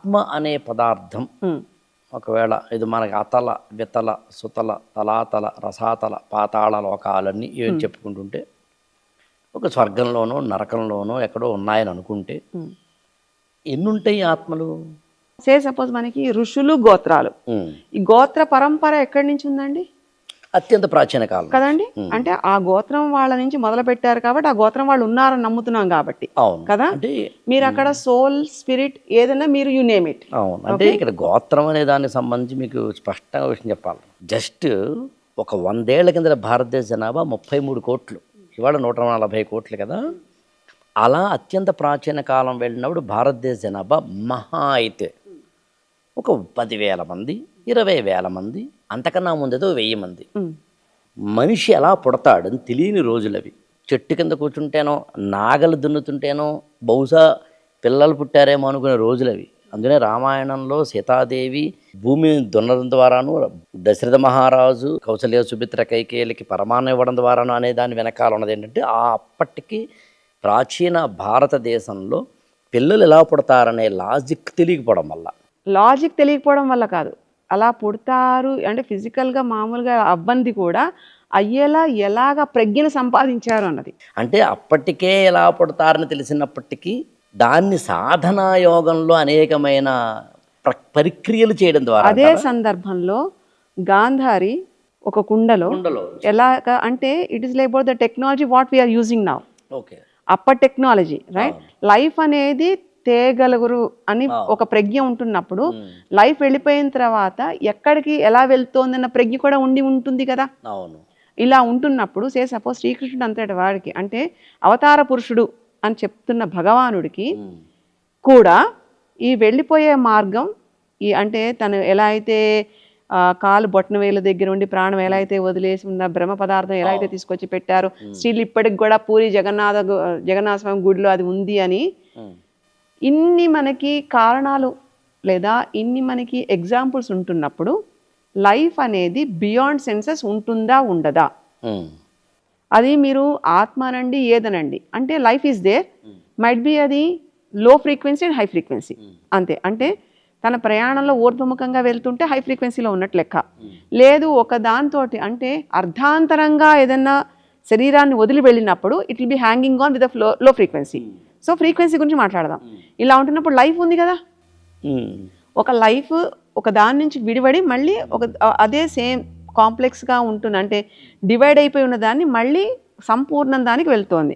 ఆత్మ అనే పదార్థం. ఒకవేళ ఇది మనకి అతల వితల సుతల తలాతల రసాతల పాతాళ లోకాలన్నీ ఏం చెప్పుకుంటుంటే ఒక స్వర్గంలోనో నరకంలోనో ఎక్కడో ఉన్నాయని అనుకుంటే. ఎన్నుంటాయి ఆత్మలు? సే సపోజ్ మనకి ఋషులు గోత్రాలు. ఈ గోత్ర పరంపర ఎక్కడి నుంచి ఉందండి? అత్యంత ప్రాచీన కాలం. కదండి? అంటే ఆ గోత్రం వాళ్ళ నుంచి మొదలు పెట్టారు కాబట్టి ఆ గోత్రం వాళ్ళు ఉన్నారని నమ్ముతున్నాం కాబట్టి. అవును. కదా? అంటే మీరు అక్కడ సోల్ స్పిరిట్ ఏదైనా మీరు యు నేమ్ ఇట్ అవును. అంటే ఇక్కడ గోత్రం అనే దానికి సంబంధించి మీకు స్పష్టంగా విషయం చెప్పాలి. జస్ట్ ఒక వందేళ్ళ కింద భారతదేశ జనాభా ముప్పై మూడు కోట్లు. ఇవాళ నూట నలభై కోట్లు కదా? అలా అత్యంత ప్రాచీన కాలం వెళ్ళినప్పుడు భారతదేశ జనాభా మహా అయితే. ఒక పదివేల మంది ఇరవై వేల మంది అంతకన్నా ముందేదో వెయ్యి మంది. మనిషి ఎలా పుడతాడని తెలియని రోజులు అవి. చెట్టు కింద కూర్చుంటేనో నాగలు దున్నుతుంటేనో బహుశా పిల్లలు పుట్టారేమో అనుకునే రోజులు అవి. అందుకనే రామాయణంలో సీతాదేవి భూమిని దున్నడం ద్వారాను దశరథ మహారాజు కౌసల్య సుమిత్ర కైకేయులకి పరమాన్నం ఇవ్వడం ద్వారాను అనే దాని వెనకాల ఉన్నది ఏంటంటే ఆ అప్పటికి ప్రాచీన భారతదేశంలో పిల్లలు ఎలా పుడతారనే లాజిక్ తెలియకపోవడం వల్ల. లాజిక్ తెలియకపోవడం వల్ల కాదు. అలా పుడతారు. అంటే ఫిజికల్గా మామూలుగా అవ్వంది కూడా అయ్యేలా ఎలాగ ప్రజ్ఞను సంపాదించారు అన్నది. అంటే అప్పటికే ఎలా పుడతారని తెలిసినప్పటికీ దాన్ని సాధనా యోగంలో అనేకమైన ప్ర- పరిక్రియలు చేయడం ద్వారా అదే సందర్భంలో గాంధారి ఒక కుండలో ఎలాగ అంటే it is like the technology what we are using now okay. అప్పటి టెక్నాలజీ రైట్ లైఫ్ అనేది తేగలుగురు అని ఒక ప్రజ్ఞ ఉంటున్నప్పుడు లైఫ్ వెళ్ళిపోయిన తర్వాత ఎక్కడికి ఎలా వెళ్తోందన్న ప్రజ్ఞ కూడా ఉండి ఉంటుంది కదా. ఇలా ఉంటున్నప్పుడు సే సపోజ్ శ్రీకృష్ణుడు అంతటి వాడికి అంటే అవతార పురుషుడు అని చెప్తున్న భగవానుడికి. కూడా ఈ వెళ్ళిపోయే మార్గం ఈ అంటే తను ఎలా అయితే కాలు బొట్టన వేల దగ్గర ఉండి ప్రాణం ఎలా అయితే వదిలేసి ఉన్న బ్రహ్మ పదార్థం ఎలా అయితే తీసుకొచ్చి పెట్టారు స్టిల్ ఇప్పటికి కూడా పూరి జగన్నాథ జగన్నాథ స్వామి గుడిలో అది ఉంది అని. ఇన్ని మనకి కారణాలు లేదా ఇన్ని మనకి ఎగ్జాంపుల్స్ ఉంటున్నప్పుడు లైఫ్ అనేది బియాండ్ సెన్సెస్ ఉంటుందా ఉండదా? ఉమ్. అది మీరు ఆత్మ అనండి ఏదనండి. అంటే life is there might be అది లో ఫ్రీక్వెన్సీ అండ్ హై ఫ్రీక్వెన్సీ అంతే. అంటే తన ప్రయాణంలో ఊర్ధ్వముఖంగా వెళ్తుంటే హై ఫ్రీక్వెన్సీలో ఉన్నట్టు లెక్క. లేదు ఒక దాంతోటి అంటే అర్ధాంతరంగా ఏదన్నా శరీరాన్ని వదిలి వెళ్ళినప్పుడు it will be hanging on with flow low frequency so frequency గురించి మాట్లాడదాం. ఇలా ఉంటున్నప్పుడు లైఫ్ ఉంది కదా. ఒక లైఫ్ ఒక దాని నుంచి విడిపడి మళ్ళీ ఒక అదే సేమ్ కాంప్లెక్స్గా ఉంటుంది అంటే డివైడ్ అయిపోయి ఉన్న దాన్ని మళ్ళీ సంపూర్ణం దానికి వెళ్తోంది.